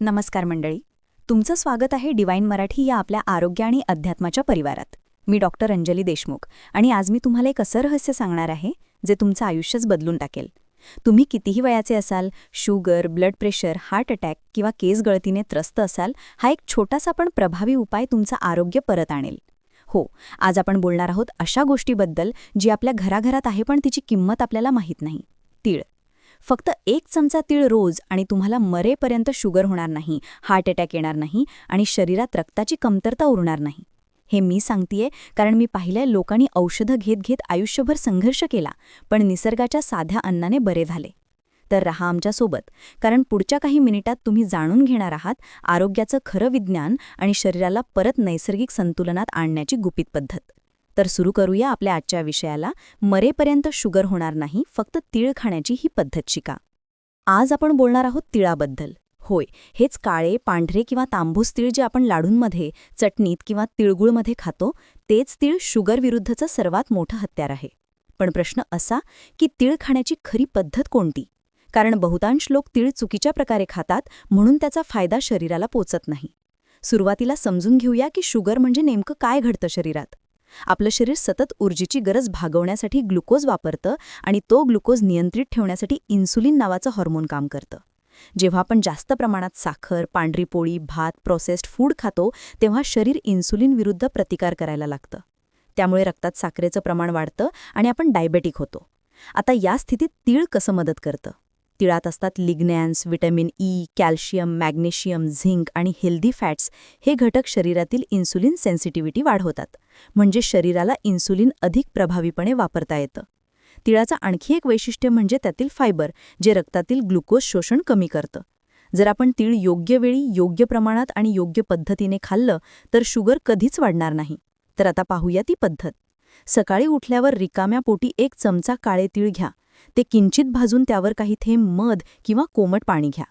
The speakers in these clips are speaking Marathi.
नमस्कार मंडळी. तुमचं स्वागत आहे डिवाईन मराठी या आपल्या आरोग्य आणि अध्यात्माच्या परिवारात. मी डॉक्टर अंजली देशमुख आणि आज मी तुम्हाला एक असं रहस्य सांगणार आहे जे तुमचं आयुष्यच बदलून टाकेल. तुम्ही कितीही वयाचे असाल sugar blood pressure heart attack किंवा केस गळतीने त्रस्त असाल हा एक छोटासा पण प्रभावी उपाय तुमचं आरोग्य परत आणेल. हो आज आपण बोलणार आहोत अशा गोष्टीबद्दल जी आपल्या घराघरात आहे पण तिची किंमत आपल्याला माहीत नाही. तीळ. फक्त एक चमचा तीळ रोज आणि तुम्हाला मरेपर्यंत शुगर होणार नाही हार्ट अटॅक येणार नाही आणि शरीरात रक्ताची कमतरता उरणार नाही. हे मी सांगतेय कारण मी पाहिलंय लोकांनी औषधं घेत घेत आयुष्यभर संघर्ष केला पण निसर्गाच्या साध्या अन्नाने बरे झाले. तर रहा आमच्यासोबत कारण पुढच्या काही मिनिटात तुम्ही जाणून घेणार आहात आरोग्याचं खरं विज्ञान आणि शरीराला परत नैसर्गिक संतुलनात आणण्याची गुपित पद्धत. तर सुरू करूया आपल्या आजच्या विषयाला. मरेपर्यंत शुगर होणार नाही फक्त तीळ खाण्याची ही पद्धत शिका. आज आपण बोलणार आहोत तिळाबद्दल. होय हेच काळे पांढरे किंवा तांबूस तीळ जे आपण लाडूंमध्ये चटणीत किंवा तिळगुळमध्ये खातो तेच तीळ शुगर विरुद्धचं सर्वात मोठं हत्यार आहे. पण प्रश्न असा की तीळ खाण्याची खरी पद्धत कोणती? कारण बहुतांश लोक तीळ चुकीच्या प्रकारे खातात म्हणून त्याचा फायदा शरीराला पोचत नाही. सुरुवातीला समजून घेऊया की शुगर म्हणजे नेमकं काय घडतं शरीरात. आपलं शरीर सतत ऊर्जेची गरज भागवण्यासाठी ग्लुकोज वापरतं आणि तो ग्लुकोज नियंत्रित ठेवण्यासाठी इन्सुलिन नावाचं हॉर्मोन काम करतं. जेव्हा आपण जास्त प्रमाणात साखर पांढरी पोळी भात प्रोसेस्ड फूड खातो तेव्हा शरीर इन्सुलिन विरुद्ध प्रतिकार करायला लागतं. त्यामुळे रक्तात साखरेचं प्रमाण वाढतं आणि आपण डायबेटिक होतो. आता या स्थितीत तीळ कसं मदत करतं? तिळात असतात lignans vitamin E calcium magnesium zinc आणि हेल्दी फॅट्स. हे घटक शरीरातील इन्सुलिन सेन्सिटिव्हिटी वाढवतात म्हणजे शरीराला इन्सुलिन अधिक प्रभावीपणे वापरता येतं. तिळाचं आणखी एक वैशिष्ट्य म्हणजे त्यातील फायबर जे रक्तातील ग्लुकोज शोषण कमी करतं. जर आपण तीळ योग्य वेळी योग्य प्रमाणात आणि योग्य पद्धतीने खाल्लं तर शुगर कधीच वाढणार नाही. तर आता पाहूया ती पद्धत. सकाळी उठल्यावर रिकाम्या पोटी एक चमचा काळे तीळ घ्या. ते किंचित भाजून त्यावर काही थेंब मध किंवा कोमट पाणी घ्या.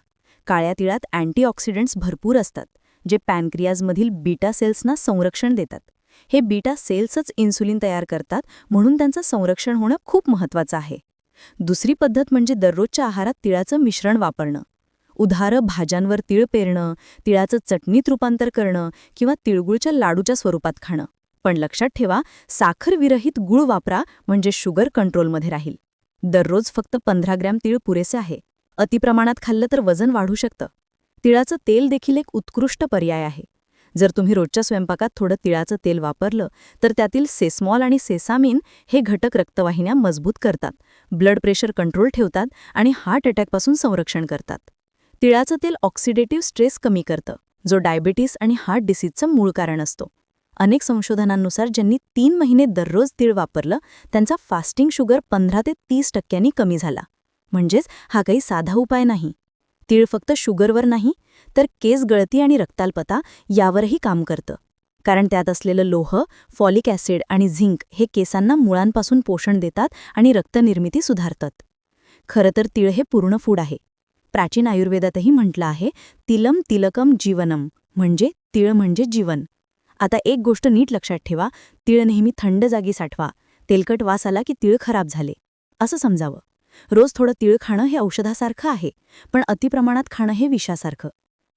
काळ्या तिळात अँटीऑक्सिडंट्स भरपूर असतात जे पॅनक्रियाजमधील बीटा सेल्सना संरक्षण देतात. हे बीटा सेल्सच इन्सुलिन तयार करतात म्हणून त्यांचं संरक्षण होणं खूप महत्वाचं आहे. दुसरी पद्धत म्हणजे दररोजच्या आहारात तिळाचं मिश्रण वापरणं. उदाहरं भाज्यांवर तिळ पेरणं तिळाचं चटणीत रूपांतर करणं किंवा तिळगुळच्या लाडूच्या स्वरूपात खाणं. पण लक्षात ठेवा साखरविरहित गूळ गुळ वापरा म्हणजे शुगर कंट्रोलमध्ये राहील. दररोज फक्त पंधरा ग्रॅम तीळ पुरेसे आहे. अतिप्रमाणात खाल्लं तर वजन वाढू शकतं. तिळाचं तेल देखील एक उत्कृष्ट पर्याय आहे. जर तुम्ही रोजच्या स्वयंपाकात थोडं तिळाचं तेल वापरलं तर त्यातील सेस्मॉल आणि सेसामिन हे घटक रक्तवाहिन्या मजबूत करतात ब्लड प्रेशर कंट्रोल ठेवतात आणि हार्ट अटॅकपासून संरक्षण करतात. तिळाचं तेल ऑक्सिडेटिव्ह स्ट्रेस कमी करतं जो डायबिटीस आणि हार्ट डिसीजचं मूळ कारण असतो. अनेक संशोधनांनुसार ज्यांनी तीन महिने दररोज तीळ वापरलं त्यांचा फास्टिंग शुगर पंधरा ते तीस टक्क्यांनी कमी झाला. म्हणजेच हा काही साधा उपाय नाही. तीळ फक्त शुगरवर नाही तर केस गळती आणि रक्ताल्पता यावरही काम करतं. कारण त्यात असलेलं लोह फॉलिक ॲसिड आणि झिंक हे केसांना मुळांपासून पोषण देतात आणि रक्तनिर्मिती सुधारतात. खरं तर तीळ हे पूर्ण फूड आहे. प्राचीन आयुर्वेदातही म्हटलं आहे तिलम तिलकम जीवनम म्हणजे तीळ म्हणजे जीवन. आता एक गोष्ट नीट लक्षात ठेवा. तीळ नेहमी थंड जागी साठवा. तेलकट वास आला की तीळ खराब झाले. असं समजावं. रोज थोडं तीळ खाणं हे औषधासारखं आहे पण अतिप्रमाणात खाणं हे विषासारखं.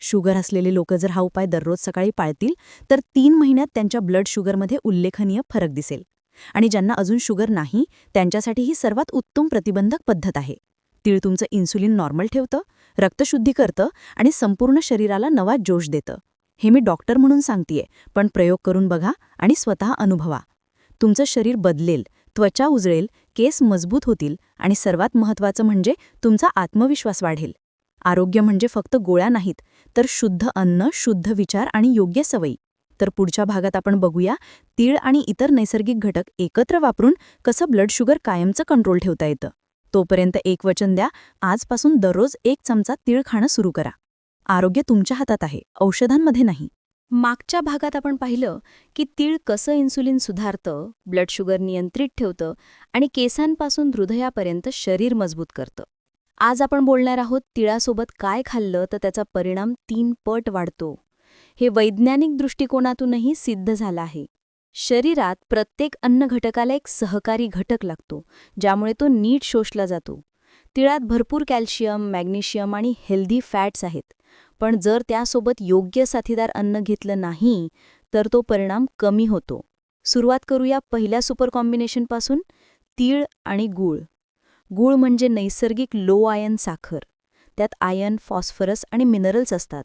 शुगर असलेले लोक जर हा उपाय दररोज सकाळी पाळतील तर तीन महिन्यात त्यांच्या ब्लड शुगरमध्ये उल्लेखनीय फरक दिसेल. आणि ज्यांना अजून शुगर नाही त्यांच्यासाठी ही सर्वात उत्तम प्रतिबंधक पद्धत आहे. तीळ तुमचं इन्सुलिन नॉर्मल ठेवतं रक्तशुद्धी करतं आणि संपूर्ण शरीराला नवा जोश देतं. हे मी डॉक्टर म्हणून सांगतेय पण प्रयोग करून बघा आणि स्वतः अनुभवा. तुमचं शरीर बदलेल त्वचा उजळेल केस मजबूत होतील आणि सर्वात महत्त्वाचं म्हणजे तुमचा आत्मविश्वास वाढेल. आरोग्य म्हणजे फक्त गोळ्या नाहीत तर शुद्ध अन्न शुद्ध विचार आणि योग्य सवयी. तर पुढच्या भागात आपण बघूया तीळ आणि इतर नैसर्गिक घटक एकत्र वापरून कसं ब्लड शुगर कायमचं कंट्रोल ठेवता येतं. तोपर्यंत एक वचन द्या आजपासून दररोज एक चमचा तीळ खाणं सुरू करा. आरोग्य तुमच्या हातात आहे औषधांमध्ये नाही. मागच्या भागात आपण पाहिलं की तीळ कसं इन्सुलिन सुधारतं ब्लड शुगर नियंत्रित ठेवतं आणि केसांपासून हृदयापर्यंत शरीर मजबूत करतं. आज आपण बोलणार आहोत तिळासोबत काय खाल्लं तर त्याचा परिणाम तीन पट वाढतो. हे वैज्ञानिक दृष्टिकोनातूनही सिद्ध झालं आहे. शरीरात प्रत्येक अन्न घटकाला एक सहकारी घटक लागतो ज्यामुळे तो नीट शोषला जातो. तिळात भरपूर कॅल्शियम मॅग्नेशियम आणि हेल्दी फॅट्स आहेत. पण जर त्यासोबत योग्य साथीदार अन्न घेतलं नाही तर तो परिणाम कमी होतो. सुरुवात करूया पहिल्या सुपर कॉम्बिनेशनपासून. तीळ आणि गूळ. गूळ म्हणजे नैसर्गिक लो आयन साखर. त्यात आयन फॉस्फरस आणि मिनरल्स असतात.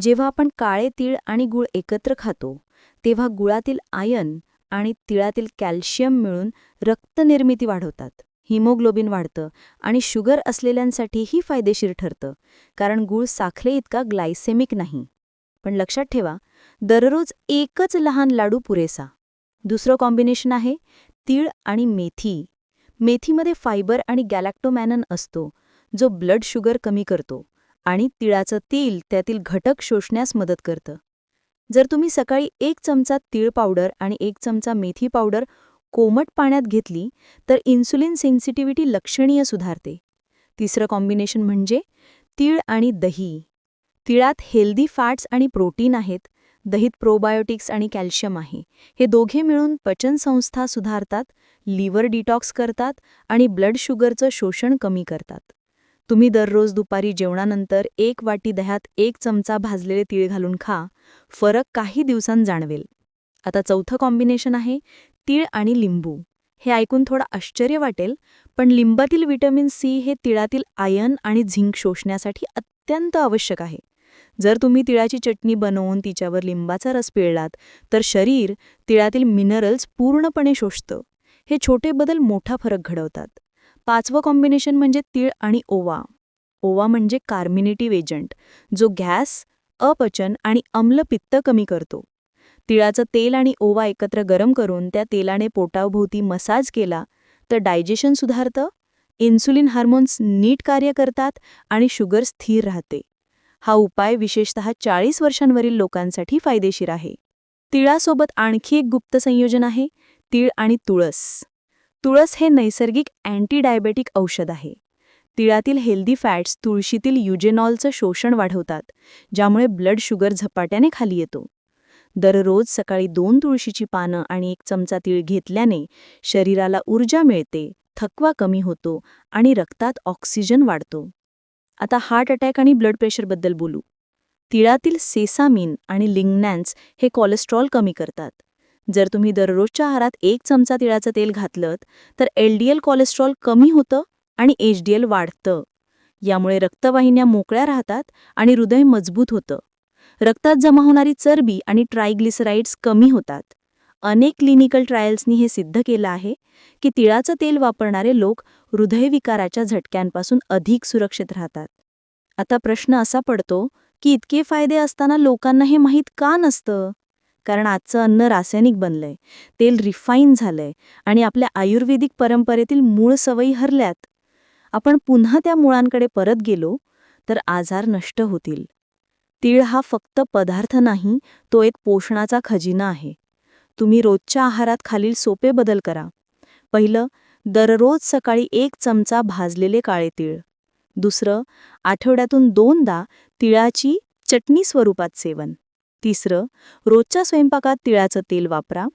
जेव्हा आपण काळे तीळ आणि गूळ एकत्र खातो तेव्हा गुळातील आयन आणि तिळातील कॅल्शियम मिळून रक्तनिर्मिती वाढवतात. हिमोग्लोबिन वाढतं आणि शुगर असलेल्यांसाठीही फायदेशीर ठरतं कारण गूळ साखरे इतका ग्लायसेमिक नाही. पण लक्षात ठेवा दररोज एकच लहान लाडू पुरेसा. दुसरं कॉम्बिनेशन आहे तीळ आणि मेथी. मेथीमध्ये फायबर आणि गॅलॅक्टोमॅनन असतो जो ब्लड शुगर कमी करतो आणि तिळाचं तेल त्यातील घटक शोषण्यास मदत करतं. जर तुम्ही सकाळी एक चमचा तीळ पावडर आणि एक चमचा मेथी पावडर कोमट पाण्यात घेतली तर इन्सुलिन सेन्सिटिव्हिटी लक्षणीय सुधारते. तिसरं कॉम्बिनेशन म्हणजे तीळ आणि दही. तिळात हेल्दी फॅट्स आणि प्रोटीन आहेत. दहीत प्रोबायोटिक्स आणि कॅल्शियम आहे. हे दोघे मिळून पचनसंस्था सुधारतात लिव्हर डिटॉक्स करतात आणि ब्लड शुगरचं शोषण कमी करतात. तुम्ही दररोज दुपारी जेवणानंतर एक वाटी दह्यात एक चमचा भाजलेले तीळ घालून खा. फरक काही दिवसांत जाणवेल. आता चौथं कॉम्बिनेशन आहे तीळ आणि लिंबू. हे ऐकून थोडं आश्चर्य वाटेल पण लिंबातील व्हिटॅमिन सी हे तिळातील आयन आणि झिंक शोषण्यासाठी अत्यंत आवश्यक आहे. जर तुम्ही तिळाची चटणी बनवून तिच्यावर लिंबाचा रस पिळलात तर शरीर तिळातील मिनरल्स पूर्णपणे शोषतं. हे छोटे बदल मोठा फरक घडवतात. पाचवं कॉम्बिनेशन म्हणजे तीळ आणि ओवा. ओवा म्हणजे कार्मिनेटिव्ह एजंट जो गॅस अपचन आणि अम्लपित्त कमी करतो. तिळाचं तेल आणि ओवा एकत्र गरम करून त्या तेलाने पोटावभोवती मसाज केला तर डायजेशन सुधारतं इन्सुलिन हार्मोन्स नीट कार्य करतात आणि शुगर स्थिर राहते. हा उपाय विशेषतः चाळीस वर्षांवरील लोकांसाठी फायदेशीर आहे. तिळासोबत आणखी एक गुप्त संयोजन आहे तीळ आणि तुळस. तुळस हे नैसर्गिक अँटी डायबेटिक औषध आहे. तिळातील हेल्दी फॅट्स तुळशीतील युजेनॉलचं शोषण वाढवतात ज्यामुळे ब्लड शुगर झपाट्याने खाली येतो. दररोज सकाळी दोन तुळशीची पानं आणि एक चमचा तीळ घेतल्याने शरीराला ऊर्जा मिळते थकवा कमी होतो आणि रक्तात ऑक्सिजन वाढतो. आता हार्ट अटॅक आणि ब्लड प्रेशरबद्दल बोलू. तिळातील सेसामिन आणि लिंगनॅन्स हे कोलेस्ट्रॉल कमी करतात. जर तुम्ही दररोजच्या आहारात एक चमचा तिळाचं तेल घातलं तर एलडीएल कोलेस्ट्रॉल कमी होतं आणि एचडीएल वाढतं. यामुळे रक्तवाहिन्या मोकळ्या राहतात आणि हृदय मजबूत होतं. रक्तात जमा होणारी चरबी आणि ट्रायग्लिसराईड्स कमी होतात. अनेक क्लिनिकल ट्रायल्सनी हे सिद्ध केलं आहे की तिळाचं तेल वापरणारे लोक हृदयविकाराच्या झटक्यांपासून अधिक सुरक्षित राहतात. आता प्रश्न असा पडतो की इतके फायदे असताना लोकांना हे माहीत का नसतं? कारण आजचं अन्न रासायनिक बनलंय तेल रिफाईन झालंय आणि आपल्या आयुर्वेदिक परंपरेतील मूळ सवयी हरल्यात. आपण पुन्हा त्या मुळांकडे परत गेलो तर आजार नष्ट होतील. तीळ हा फक्त पदार्थ नाही तो एक पोषणाचा खजिना आहे. तुम्ही रोजच्या आहारात खालील सोपे बदल करा. पहिलं दररोज सकाळी एक चमचा भाजलेले काळे तीळ. दुसरं आठवड्यातून दोनदा तिळाची चटणी स्वरूपात सेवन. तिसरं रोजच्या स्वयंपाकात तिळाचं तेल वापरा.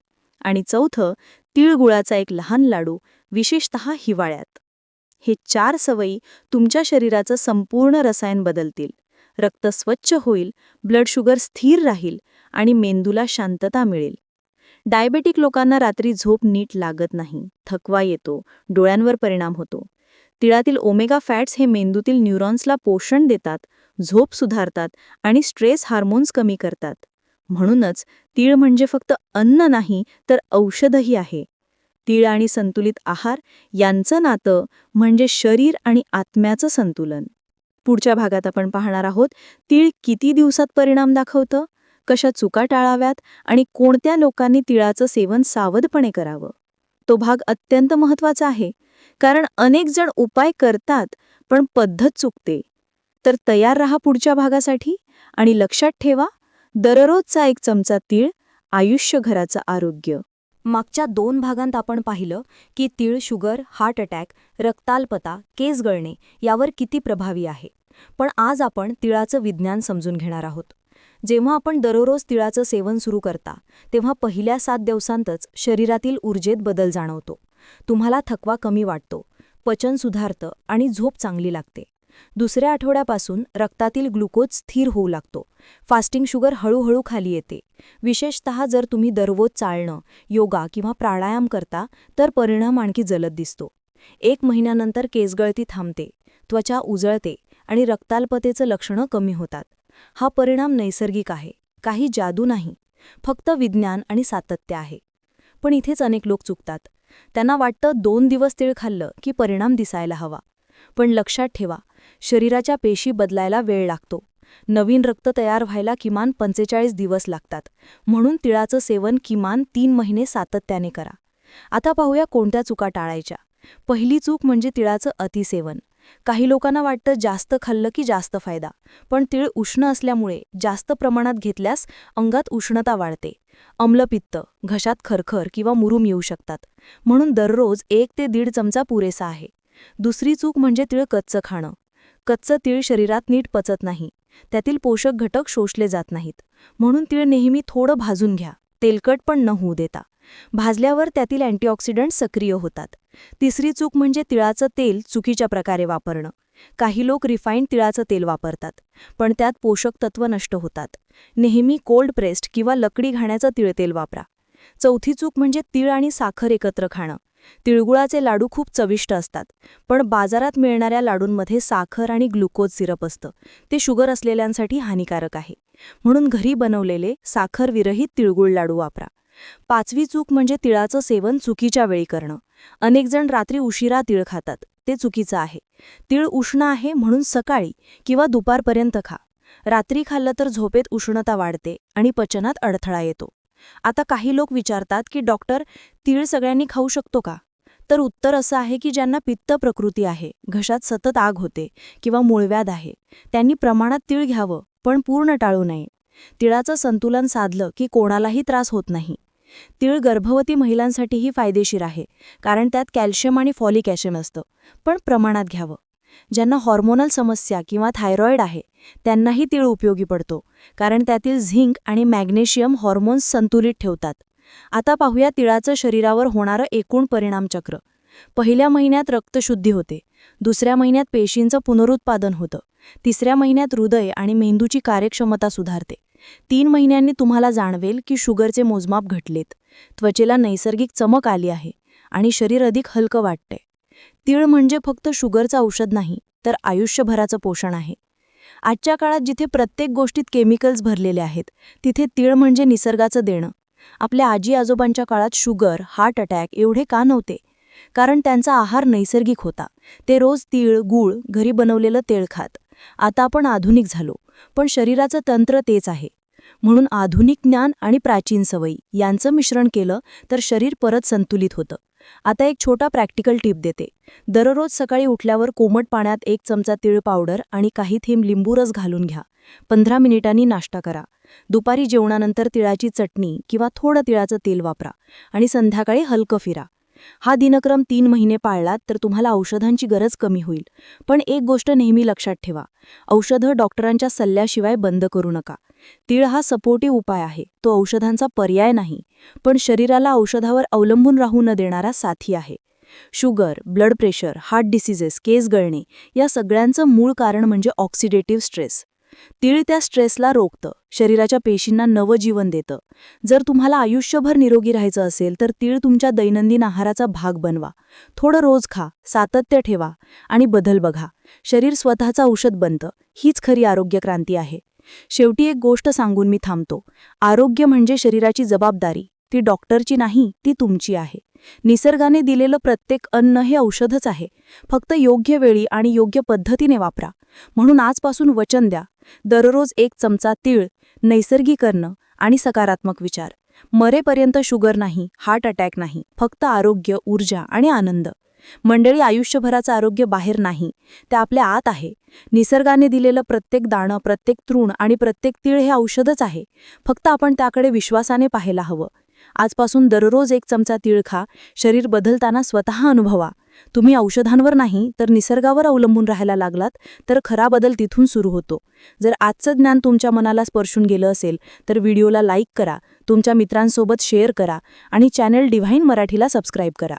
आणि चौथं तिळगुळाचा एक लहान लाडू विशेषत हिवाळ्यात. हे चार सवयी तुमच्या शरीराचं संपूर्ण रसायन बदलतील. रक्त स्वच्छ होईल ब्लड शुगर स्थिर राहील आणि मेंदूला शांतता मिळेल. डायबेटिक लोकांना रात्री झोप नीट लागत नाही थकवा येतो डोळ्यांवर परिणाम होतो. तिळातील ओमेगा फॅट्स हे मेंदूतील न्यूरॉन्सला पोषण देतात झोप सुधारतात आणि स्ट्रेस हार्मोन्स कमी करतात. म्हणूनच तीळ म्हणजे फक्त अन्न नाही तर औषधही आहे. तीळ आणि संतुलित आहार यांचं नातं म्हणजे शरीर आणि आत्म्याचं संतुलन. पुढच्या भागात आपण पाहणार आहोत. तीळ किती दिवसात परिणाम दाखवतं? कशा चुका टाळाव्यात? आणि कोणत्या लोकांनी तिळाचं सेवन सावधपणे करावं? तो भाग अत्यंत महत्त्वाचा आहे. कारण अनेक जण उपाय करतात पण पद्धत चुकते. तर तयार रहा पुढच्या भागासाठी आणि लक्षात ठेवा दररोजचा एक चमचा तीळ आयुष्यघराचं आरोग्य. मागच्या दोन भागांत आपण पाहिलं की तीळ शुगर हार्ट अटॅक रक्ताल्पता केस गळणे यावर किती प्रभावी आहे. पण आज आपण तिळाचं विज्ञान समजून घेणार आहोत. जेव्हा आपण दररोज तिळाचं सेवन सुरू करता तेव्हा पहिल्या सात दिवसांतच शरीरातील ऊर्जेत बदल जाणवतो. तुम्हाला थकवा कमी वाटतो पचन सुधारतं आणि झोप चांगली लागते. दुसऱ्या आठवड्यापासून रक्तातील ग्लुकोज स्थिर होऊ लागतो. फास्टिंग शुगर हळूहळू खाली येते. विशेषतः जर तुम्ही दररोज चालणं योगा किंवा प्राणायाम करता तर परिणाम आणखी जलद दिसतो. एक महिन्यानंतर केसगळती थांबते त्वचा उजळते आणि रक्ताल्पतेचं लक्षणं कमी होतात. हा परिणाम नैसर्गिक आहे. काही जादू नाही. फक्त विज्ञान आणि सातत्य आहे. पण इथेच अनेक लोक चुकतात. त्यांना वाटतं दोन दिवस तीळ खाल्लं की परिणाम दिसायला हवा. पण लक्षात ठेवा शरीराच्या पेशी बदलायला वेळ लागतो. नवीन रक्त तयार व्हायला किमान पंचेचाळीस दिवस लागतात. म्हणून तिळाचं सेवन किमान तीन महिने सातत्याने करा. आता पाहूया कोणत्या चुका टाळायच्या. पहिली चूक म्हणजे तिळाचं अतिसेवन. काही लोकांना वाटतं जास्त खाल्लं की जास्त फायदा. पण तीळ उष्ण असल्यामुळे जास्त प्रमाणात घेतल्यास अंगात उष्णता वाढते. अम्लपित्त घशात खरखर किंवा मुरूम येऊ शकतात. म्हणून दररोज एक ते दीड चमचा पुरेसा आहे. दुसरी चूक म्हणजे तीळ कच्चं खाणं. कच्चं तीळ शरीरात नीट पचत नाही. त्यातील पोषक घटक शोषले जात नाहीत. म्हणून तीळ नेहमी थोडं भाजून घ्या. तेलकट पण न होऊ देता. भाजल्यावर त्यातील अँटीऑक्सिडंट सक्रिय होतात. तिसरी चूक म्हणजे तिळाचं तेल चुकीच्या प्रकारे वापरणं. काही लोक रिफाईंड तिळाचं तेल वापरतात पण त्यात पोषक तत्व नष्ट होतात. नेहमी कोल्ड प्रेस्ड किंवा लकडी घाण्याचं तिळतेल वापरा. चौथी चूक म्हणजे तीळ आणि साखर एकत्र खाणं. तिळगुळाचे लाडू खूप चविष्ट असतात पण बाजारात मिळणाऱ्या लाडूंमध्ये साखर आणि ग्लुकोज सिरप असतं. ते शुगर असलेल्यांसाठी हानिकारक आहे. म्हणून घरी बनवलेले साखर विरहित तिळगुळ लाडू वापरा. पाचवी चूक म्हणजे तिळाचं सेवन चुकीच्या वेळी करणं. अनेकजण रात्री उशिरा तीळ खातात. ते चुकीचं आहे. तीळ उष्ण आहे म्हणून सकाळी किंवा दुपारपर्यंत खा. रात्री खाल्लं तर झोपेत उष्णता वाढते आणि पचनात अडथळा येतो. आता काही लोक विचारतात की डॉक्टर तीळ सगळ्यांनी खाऊ शकतो का? तर उत्तर असं आहे की ज्यांना पित्त प्रकृती आहे घशात सतत आग होते किंवा मूळव्याध आहे त्यांनी प्रमाणात तीळ घ्यावं पण पूर्ण टाळू नये. तिळाचं संतुलन साधलं की कोणालाही त्रास होत नाही. तीळ गर्भवती महिलांसाठीही फायदेशीर आहे कारण त्यात कॅल्शियम आणि फॉलिक ॲसिड असतं. पण प्रमाणात घ्यावं. ज्यांना हॉर्मोनल समस्या किंवा थायरॉईड आहे त्यांनाही तीळ उपयोगी पडतो कारण त्यातील झिंक आणि मॅग्नेशियम हॉर्मोन्स संतुलित ठेवतात. आता पाहूया तिळाचं शरीरावर होणारं एकूण परिणामचक्र पहिल्या महिन्यात रक्तशुद्धी होते दुसऱ्या महिन्यात पेशींचं पुनरुत्पादन होतं तिसऱ्या महिन्यात हृदय आणि मेंदूची कार्यक्षमता सुधारते. तीन महिन्यांनी तुम्हाला जाणवेल की शुगरचे मोजमाप घटलेत. त्वचेला नैसर्गिक चमक आली आहे आणि शरीर अधिक हलकं वाटते तीळ म्हणजे फक्त शुगरचं औषध नाही तर आयुष्यभराचं पोषण आहे. आजच्या काळात जिथे प्रत्येक गोष्टीत केमिकल्स भरलेले आहेत तिथे तीळ म्हणजे निसर्गाचं देणं. आपल्या आजी आजोबांच्या काळात शुगर हार्ट अटॅक एवढे का नव्हते? कारण त्यांचा आहार नैसर्गिक होता. ते रोज तीळ गूळ घरी बनवलेलं तेळ खात. आता आपण आधुनिक झालो. पण शरीराचं तंत्र तेच आहे. म्हणून आधुनिक ज्ञान आणि प्राचीन सवयी यांचं मिश्रण केलं तर शरीर परत संतुलित होतं. आता एक छोटा प्रॅक्टिकल टिप देते. दररोज सकाळी उठल्यावर कोमट पाण्यात एक चमचा तिळ पावडर आणि काही थेंब लिंबूरस घालून घ्या. पंधरा मिनिटांनी नाश्ता करा. दुपारी जेवणानंतर तिळाची चटणी किंवा थोडं तिळाचं तेल वापरा आणि संध्याकाळी हलकं फिरा. हा दिनक्रम तीन महिने पाळलात तर तुम्हाला औषधांची गरज कमी होईल. पण एक गोष्ट नेहमी लक्षात ठेवा. औषधं डॉक्टरांच्या सल्ल्याशिवाय बंद करू नका. तीळ हा सपोर्टिव्ह उपाय आहे. तो औषधांचा पर्याय नाही. पण शरीराला औषधावर अवलंबून राहू न देणारा साथी आहे. Sugar blood pressure heart diseases केस गळणे या सगळ्यांचं मूळ कारण म्हणजे ऑक्सिडेटिव्ह स्ट्रेस. तीळ त्या स्ट्रेसला रोखतं शरीराच्या पेशींना नवं जीवन देतं. जर तुम्हाला आयुष्यभर निरोगी राहायचं असेल तर तीळ तुमच्या दैनंदिन आहाराचा भाग बनवा. थोडं रोज खा सातत्य ठेवा आणि बदल बघा. शरीर स्वतःचं औषध बनतं हीच खरी आरोग्य क्रांती आहे. शेवटी एक गोष्ट सांगून मी थांबतो. आरोग्य म्हणजे शरीराची जबाबदारी. ती डॉक्टरची नाही ती तुमची आहे. निसर्गाने दिलेलं प्रत्येक अन्न हे औषधच आहे. फक्त योग्य वेळी आणि योग्य पद्धतीने वापरा. म्हणून आजपासून वचन द्या. दररोज एक चमचा तीळ नैसर्गिक आणि सकारात्मक विचार. मरेपर्यंत शुगर नाही हार्ट अटॅक नाही फक्त आरोग्य ऊर्जा आणि आनंद. मंडळी आयुष्यभराचं आरोग्य बाहेर नाही ते आपल्या आत आहे. निसर्गाने दिलेलं प्रत्येक दाणं प्रत्येक तृण आणि प्रत्येक तीळ हे औषधच आहे. फक्त आपण त्याकडे विश्वासाने पाहायला हवं. आजपासून दररोज एक चमचा तीळ खा. शरीर बदलताना स्वतः अनुभवा. तुम्ही औषधांवर नाही तर निसर्गावर अवलंबून राहायला लागलात तर खरा बदल तिथून सुरू होतो. जर आजचं ज्ञान तुमच्या मनाला स्पर्शून गेलं असेल तर व्हिडिओला लाईक करा तुमच्या मित्रांसोबत शेअर करा आणि चॅनल डिव्हाइन मराठीला सबस्क्राईब करा.